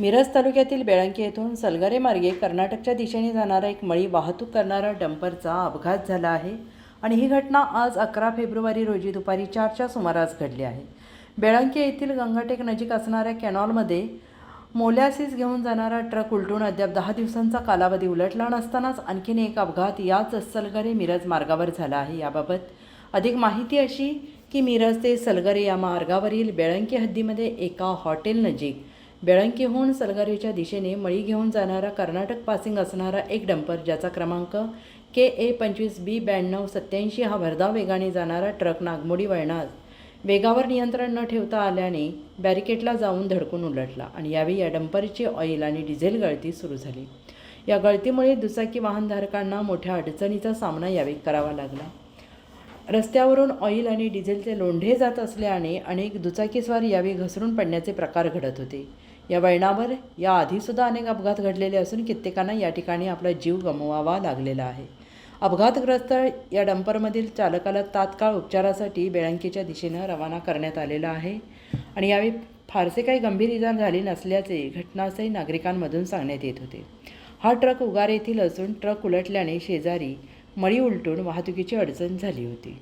मिरज तालुक्यातील बेळंकी येथून सलगरे मार्गे कर्नाटकच्या दिशेने जाणारा एक मळी वाहतूक करणारा डंपरचा अपघात झाला आहे आणि ही घटना आज अकरा फेब्रुवारी रोजी दुपारी चारच्या सुमारास घडली आहे. बेळंकी येथील गंगाटेक नजीक असणाऱ्या कॅनॉलमध्ये मोलॅसिस घेऊन जाणारा ट्रक उलटून अद्याप दहा दिवसांचा कालावधी उलटला नसतानाच आणखीन एक अपघात याच सलगरे मिरज मार्गावर झाला आहे. याबाबत अधिक माहिती अशी की मिरज ते सलगरे या मार्गावरील बेळंकी हद्दीमध्ये एका हॉटेल नजीक बेळंकीहून सलगरेच्या दिशेने मळी घेऊन जाणारा कर्नाटक पासिंग असणारा एक डंपर ज्याचा क्रमांक के ए पंचवीस बी ब्याण्णव सत्याऐंशी हा भरधाव वेगाने जाणारा ट्रक नागमोडी वळणार वेगावर नियंत्रण न ठेवता आल्याने बॅरिकेडला जाऊन धडकून उलटला आणि यावेळी या डंपरची ऑइल आणि डिझेल गळती सुरू झाली. या गळतीमुळे दुचाकी वाहनधारकांना मोठ्या अडचणीचा सामना यावेळी करावा लागला. रस्त्यावरून ऑइल आणि डिझेलचे लोंढे जात असल्याने अनेक दुचाकीस्वार यावेळी घसरून पडण्याचे प्रकार घडत होते. या वळणावर या आधीसुद्धा अनेक अपघात घडलेले असून कित्येकांना या ठिकाणी आपला जीव गमवावा लागलेला आहे. अपघातग्रस्त या डंपरमधील चालकाला तात्काळ उपचारासाठी बेळंकीच्या दिशेनं रवाना करण्यात आलेलं आहे आणि यावेळी फारसे काही गंभीर इजा झाली नसल्याचे घटनास्थळी नागरिकांमधून सांगण्यात येत होते. हा ट्रक उगार येथील असून ट्रक उलटल्याने शेजारी मळी उलटून वाहतुकीची अडचण झाली होती.